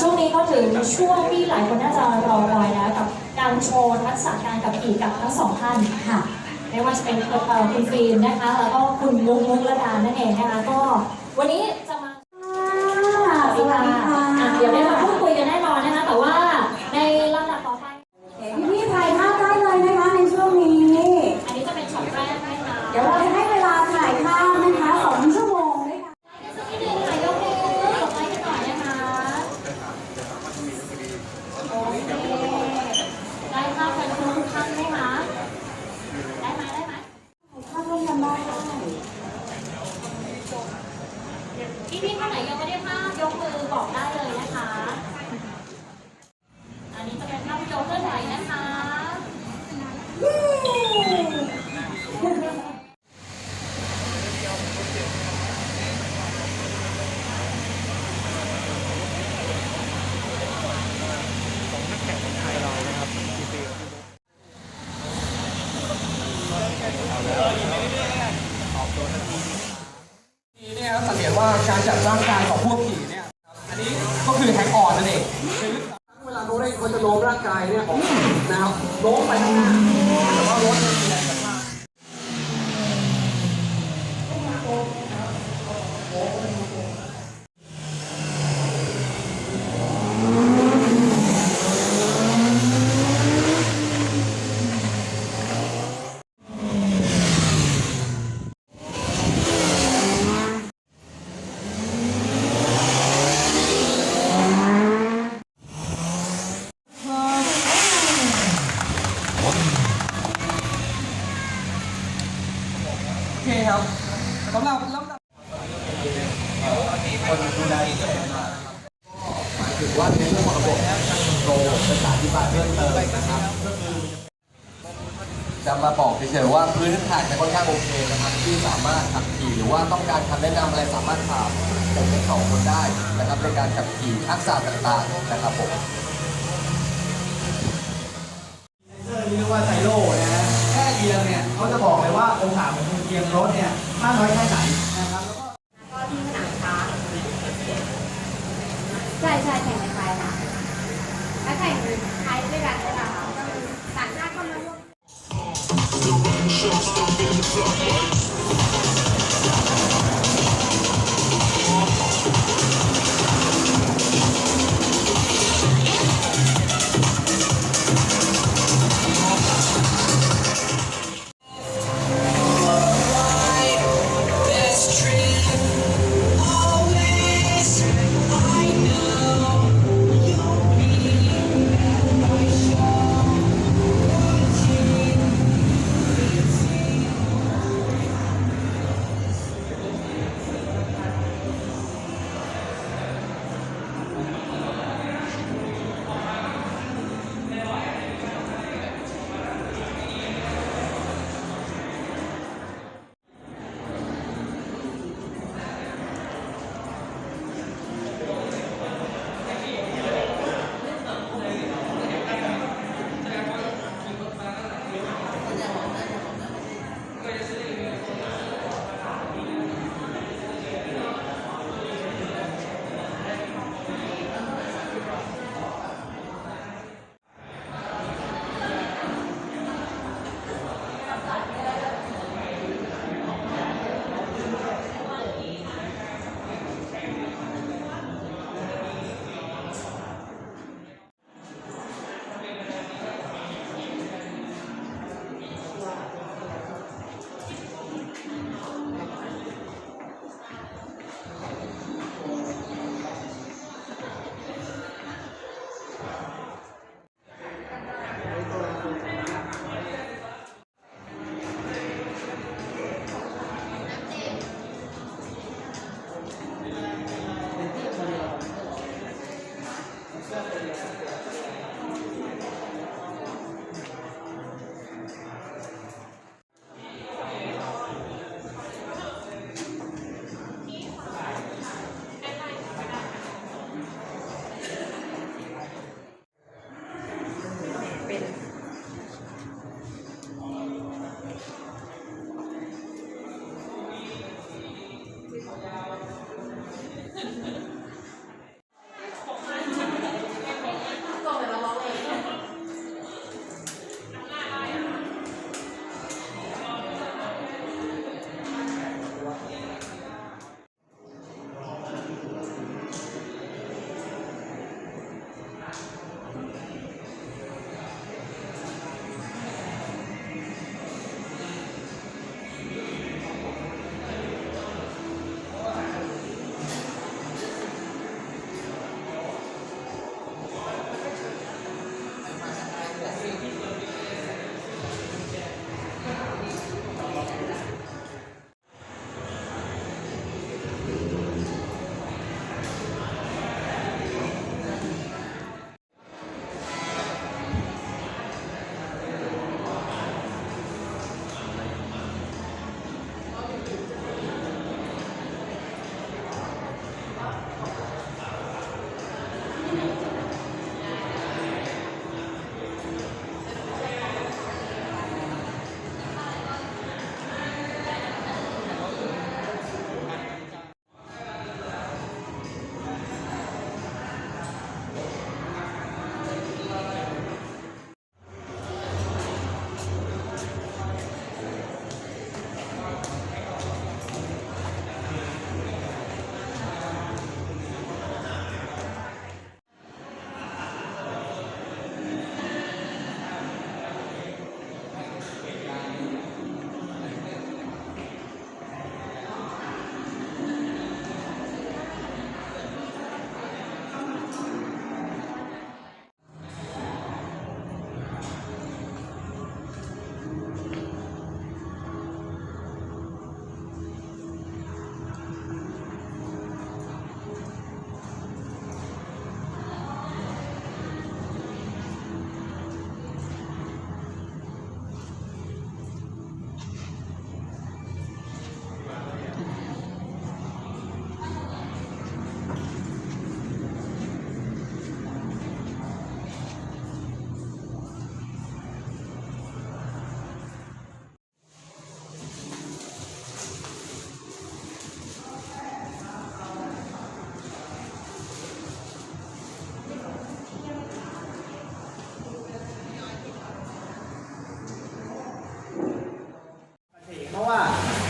ช่วงนี้ก็ถึงช่วงที่หลายคนน่าจะรอคอยแล้วกับการโชว์ทักษะการขับขี่กับทั้งสองท่านค่ะไม่ว่าจะเป็นเอ่อคุณฟิล์มนะคะ แล้วก็คุณมุกมุกละดานั่นเองนะคะก็วันนี้จะมาสวัสดีค่ะอะเดี๋ยวได้มาพูดคุยกันแน่นอนนะคะ แต่ว่าในลำดับต่อไป พี่พี่ๆถ่ายภาพได้เลยนะคะในช่วงนี้ อันนี้จะเป็นช็อตแรกนะคะ เดี๋ยวเราจะให้เวลาถ่ายภาพนะคะสองชั่วโมงด้วยกัน สักนิดนึงค่ะยกมือกดไลค์กันหน่อยนะคะโอเคได้ภาพกันทุกท่านไหมคะได้ไหมได้ไหม ถ่ายภาพร่วมกันได้ พี่พี่ๆ ท่าไหนยังไม่ได้ภาพยกมือบอกได้เลยนะคะ อันนี้จะเป็นภาพวิดีโอเคลื่อนไหวนะคะ นี่เนี่ยครับสังเกตว่าการจัดร่างกายของพวกขี่เนี่ยครับอันนี้ก็คือแฮงออนนั่นเองคือเว มันจะโน้มร่างกายเนี่ยของนะครับโน้มไปข้างหน้าแต่ว่ารถกระชาก โอเคครับ สำหรับลำดับคนดูแลหมายถึงว่าในเรื่องของระบบโปรจะอธิบายเพิ่มเติมนะครับก็คือจะมาบอกเฉยๆว่าพื้นฐานจะค่อนข้างโอเคนะครับที่สามารถขับขี่หรือว่าต้องการคำแนะนำอะไรสามารถถามผมทั้งสองคนได้นะครับในการขับขี่ทักษะต่างๆนะครับผมเรื่องนี้เรียกว่าไซโร่นะฮะแค่เอียงเนี่ยเขาจะบอกเลยว่าองศาของคุณเอียงรถเนี่ย มากน้อยแค่ไหนนะครับแล้วก็ก็ที่ผนังคะใช่ใช่แข่งในไทยค่ะถ้าแข่งไทยด้วยกันใช่ไหมคะต่างชาติเข้ามาร่วมค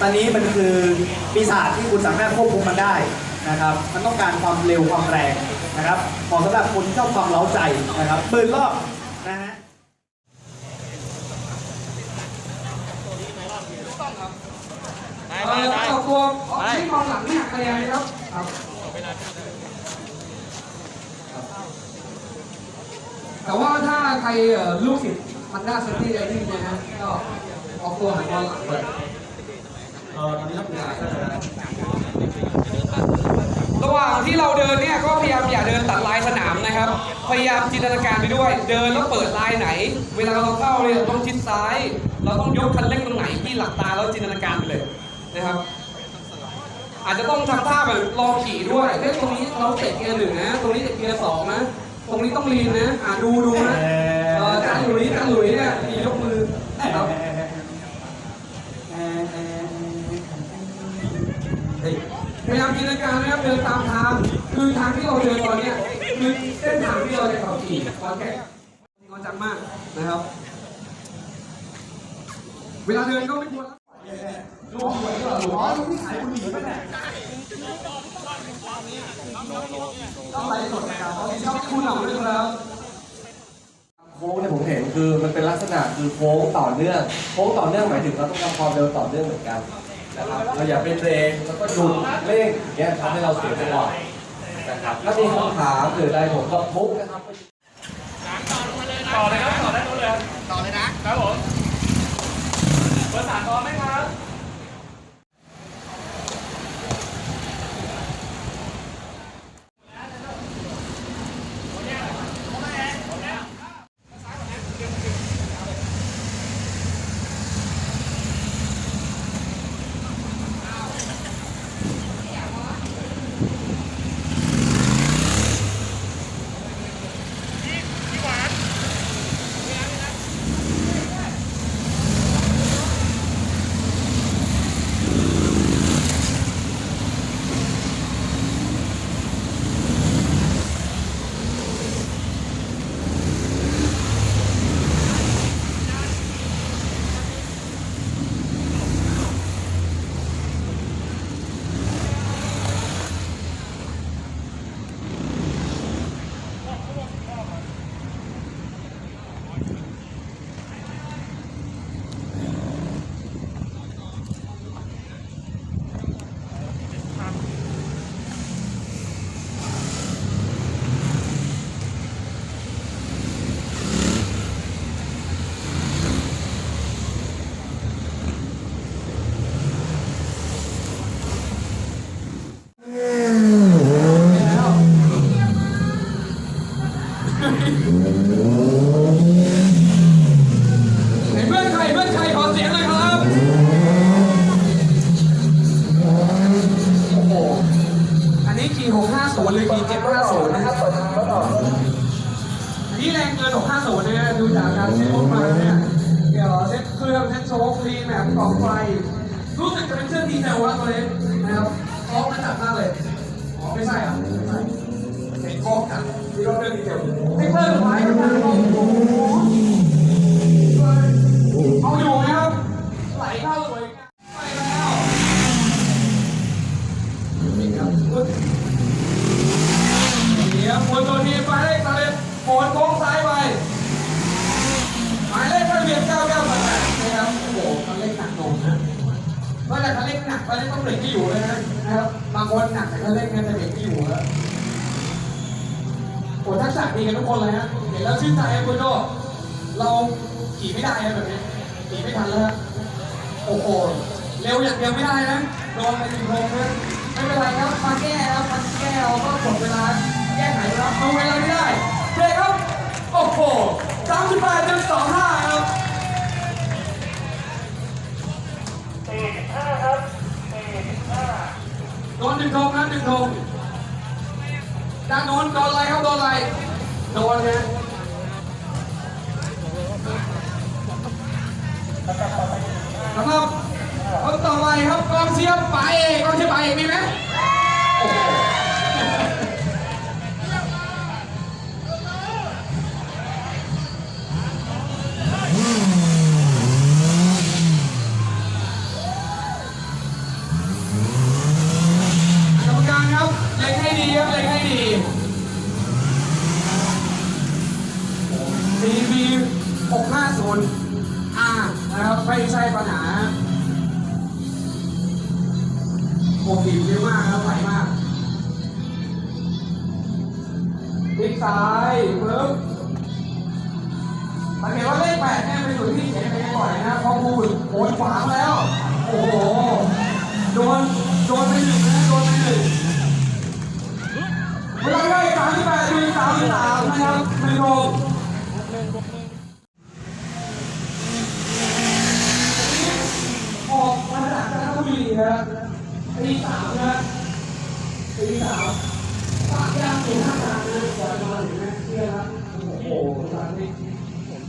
อนนี้มันคือปีศาจที่คุณสามารถควบคุมมันได้นะครับ มันต้องการความเร็วความแรงนะครับเหมาะสำหรับคนที่ชอบความเล้าใจนะครับปืนรอบนะฮะเอ่อออกตัวที่มองหลังไม่หักคะแนนนะครับครับแต่ว่าถ้าใครเอ่อลูกศิษย์มันด้าเซนตี้ไอที่เนี่นะก็ออกตัวหันมองหลังเลย ระหว่างที่เราเดินเนี่ยก็พยายามอย่าเดินตัดลายสนามนะครับ พยายามจินตนาการไปด้วย เดินแล้วเปิดลายไหน เวลาเราเข้าเนี่ยเราต้องชิดซ้าย เราต้องยกคันเร่งตรงไหนที่หลับตาแล้วจินตนาการไปเลยนะครับ อาจจะต้องทำท่าแบบลองขี่ด้วยเฮ้ยตรงนี้เราเตะเกียร์หนึ่งนะ ตรงนี้เตะเกียร์สองนะ ตรงนี้ต้องลีนนะ อ่าดูดูนะเออจานหลุยจานหลุยเนี่ยมียกมือ ยายามจินตนาการนะครับเดินตามทาง คือทางที่เราเดินตอนเนี้ยคือเส้นทางที่เราจะขับขี่ตอนแก่จริงจังมากนะครับ เวลาเดินก็ไม่ควรลูกหัวก็หลวอ๋องลูที่ขายบุหรี่ป่ะเนี่ยต้องไลฟ์สดนะครับขอชอบคุณหล่าด้วยครับโค้งเนี่ยผมเห็นคือมันเป็นลักษณะคือโค้งต่อเนื่อง โค้งต่อเนื่องหมายถึงเราต้องทำความเร็วต่อเนื่องเหมือนกัน นะครับเราอย่าไปเบรกแล้วก็หยุดเร่งอย่างเงี้ยทำให้เราเสียจังหวะนะครับถ้ามีคำถามหรืออะไรผมก็ทุกนะครับต่อเลยครับ ต่อได้เลย ต่อเลยนะ ครับผมเบอร์สามพร้อมไหมครับ ไหนเพื่อนใครเพื่อนใครขอเสียงหน่อยครับ โอ้โหี่650หรือขี่750นะครับนี่แรงเกิน650เนี่ยดูจากการเซ็ตรถมาเนี่ยเดี๋ยวเซ็ตเครื่องเซ็ตโชว์คลีแมปกล่องไฟ รู้สึกจะเป็นเครื่องดีเซลแล้วตัวนี้นะครับคล้องมันจัดมากเลยอ๋อไม่ใช่อะไม่ใช่เห็นคล้องจัดที่รถเรื่องดีเซลให้เพิ่มไว้กันนะโอ้โหเอาอยู่ไหมครับไหลเข้าสวยงามไปแล้วนี่ครับเดี๋ยวคนตัวทีไปเลขทะเลโอนโค้งซ้ายไปหมายเลขทะเบียน9988นะครับ โอ้โหคันเร่งหนักหน่วงนะ นอกจาเร่งหนักคันเร่งต้องเบรกที่อยู่เลยนะนะครับบางคนหนักแต่คันเร่งเนี่ยจะเบรกที่อยู่แล้วโอ้ทักษะดีกันทุกคนเลยฮะเห็นแล้วชื่นใจครับคุณโจเราขี่ไม่ได้แบบนี้หนีไม่ทันแล้วฮะโอ้โหเร็วอย่างเดียวไม่ได้นะโดนไปถึงโรงนะไม่เป็นไรครับมาแก้ครับมาแก้เราก็กดเวลาแก้ไขแล้วเอาเวลาไม่ได้เบรกครับโอ้โหสามสิบแปดจุดสองห้าครับ โดนหนึ่งธงนะหนึ่งธงด้านโน้นโดนอะไรครับโดนอะไรโดนนะสำหรับคนต่อไปครับกองเชียร์ป๋าเอกกองเชียร์ป๋าเอกมีไหมโอ้โห ซ้ายปึ๊บสังเกตว่าเลขแปดเนี่ยเป็นส่วนที่เขียนไปบ่อยนะพอพูดโอนขวางแล้ว โอ้โห โดน โดนไปหนึ่งนะโดนไปหนึ่งเวลาได้สามสิบแปดเป็นสามสิบสามนะครับหนึ่งหกออกมาจากจันทบุรีนะครับตีสามนะ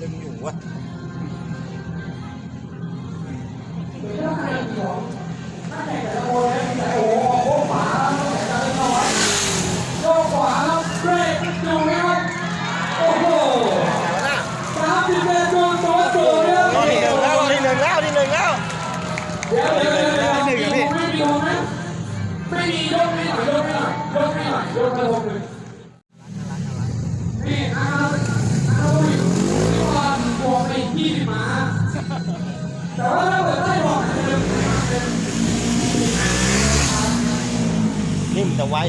一米啊再挖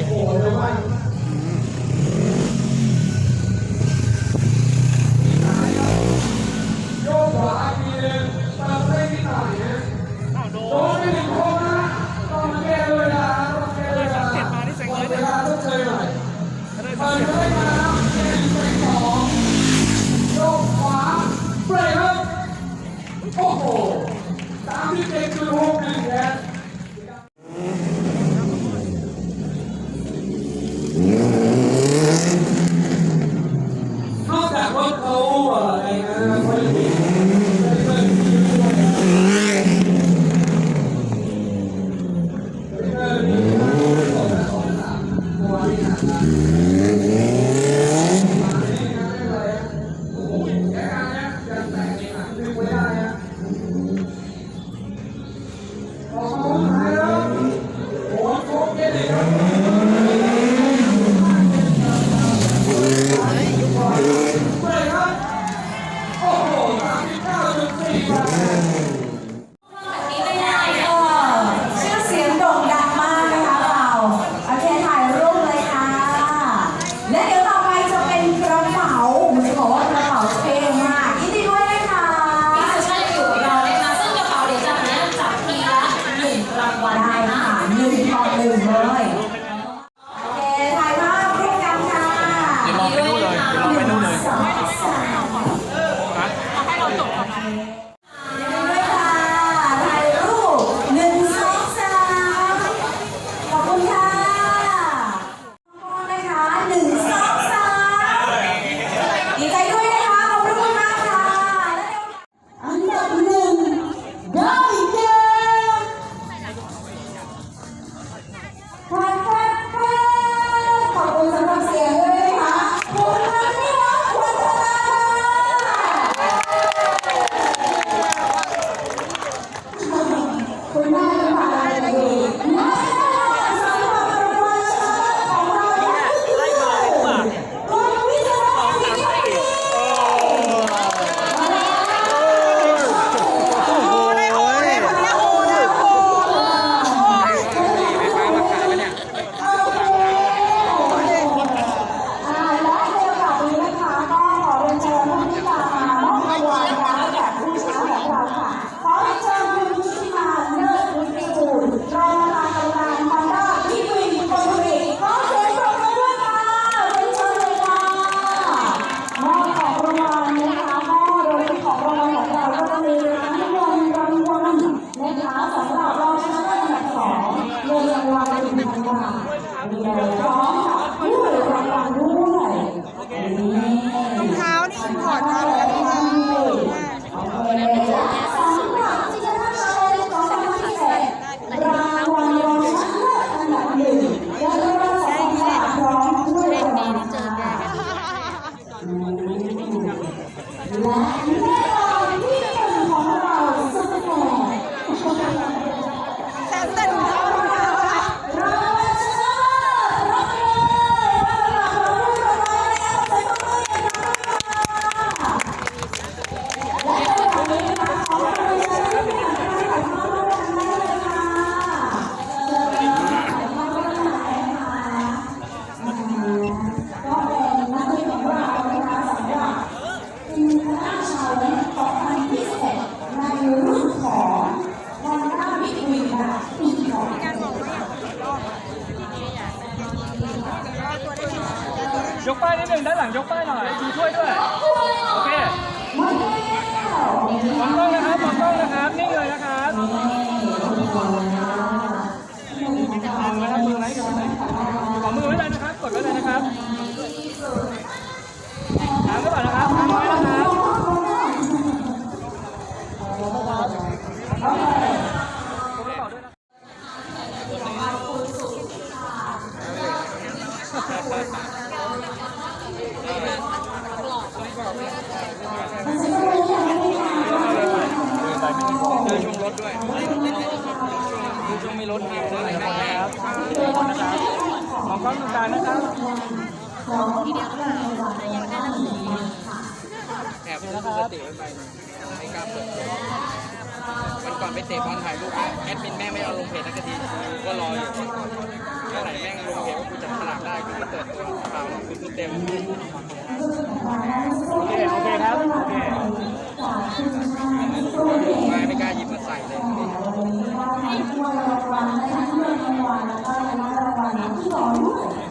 ช่วงไม่ลดมีเท่าไรนะครับมองก้องตรงกางนะครับแอบดูสติไว้ไปไม่กล้าเปิดวันก่อนไปเตะบอลถ่ายรูปแอดมินแม่ไม่เอาลงเพจนักทีกูก็รออยู่ มื่อไหร่แม่งลงเพจว่ากูจับฉลากได้กูก็เปิดตัวเปล่ากูเต็มโอเคโอเคครับโอเคมาไม่กล้าหยิบมาใส่เลยและ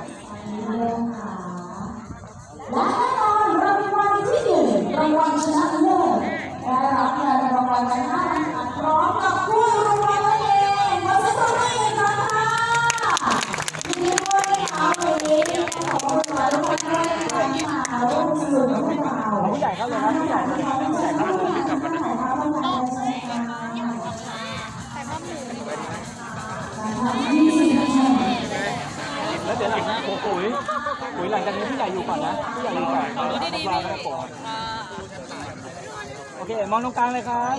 โอ้โหปุ๋ยปุ๋ยหลังจากนี้ผู้ใหญ่อยู่ก่อนนะผู้ใหญ่อยู่ก่อนเราดีดีก่อนโอเค มองตรงกลางเลยครับ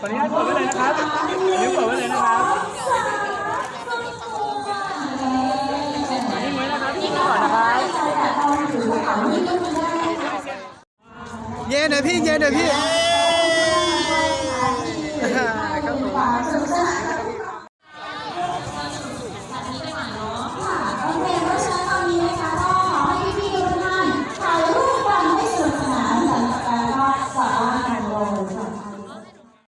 ตอนนี้ให้เปิดไว้เลยนะครับนิ้วเปิดไว้เลยนะครับนิ่งไว้นะครับนิ่งไว้ก่อนนะครับเย็นหน่อยพี่เย็นหน่อยพี่